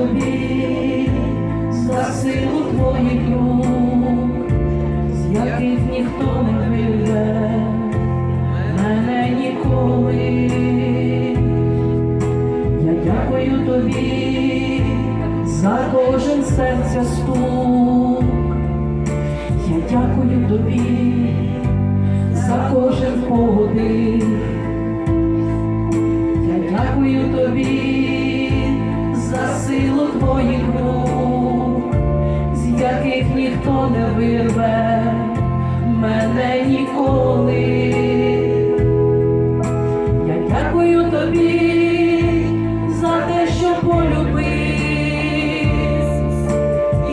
тобі за силу твоїх рук, з яких ніхто не вийде, мене ніколи. Я дякую тобі за кожен серця стук, я дякую тобі. Твоїх рук, з яких ніхто не вирве мене ніколи. Я дякую тобі за те, що полюбив,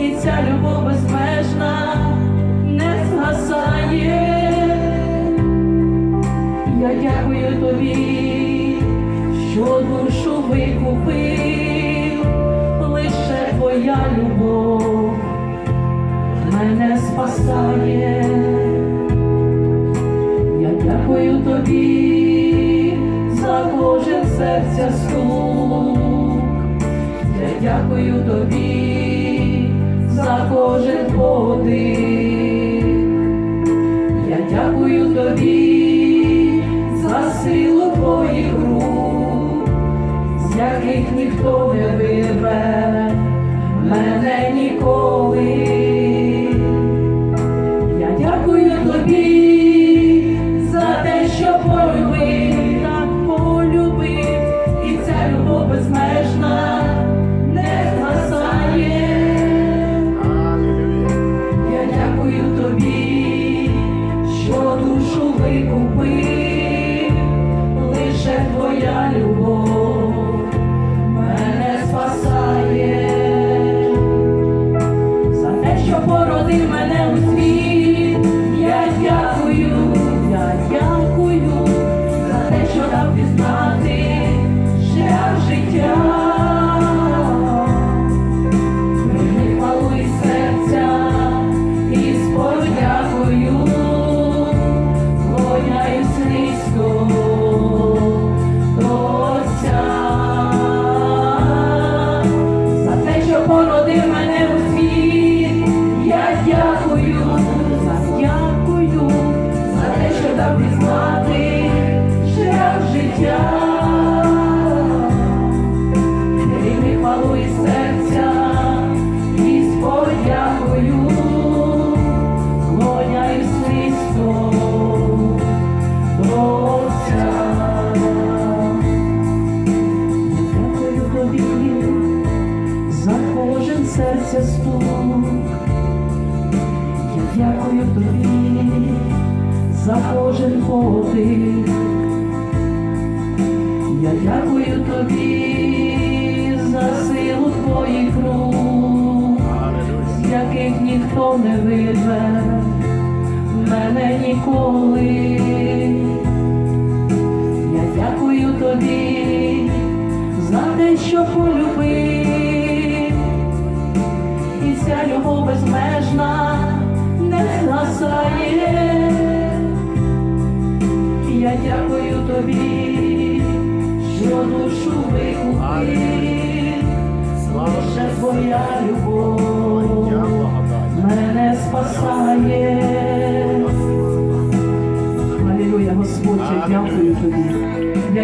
і ця любов безмежна не згасає. Я дякую тобі, що душу викупив, любов мене спасає. Я дякую тобі за кожен серця стук. Я дякую тобі за кожен подих. Я дякую тобі за силу твоїх рук, з яких ніхто не вирве душу Я дякую тобі за кожен подих. Я дякую тобі за силу твоїх рук, з яких ніхто не вирве мене ніколи. Я дякую тобі за те, що полюбив, безмежна не згасає. Я дякую тобі, що душу викупив, лише твоя любов мене спасає. Алілуя, Господь, я дякую тобі.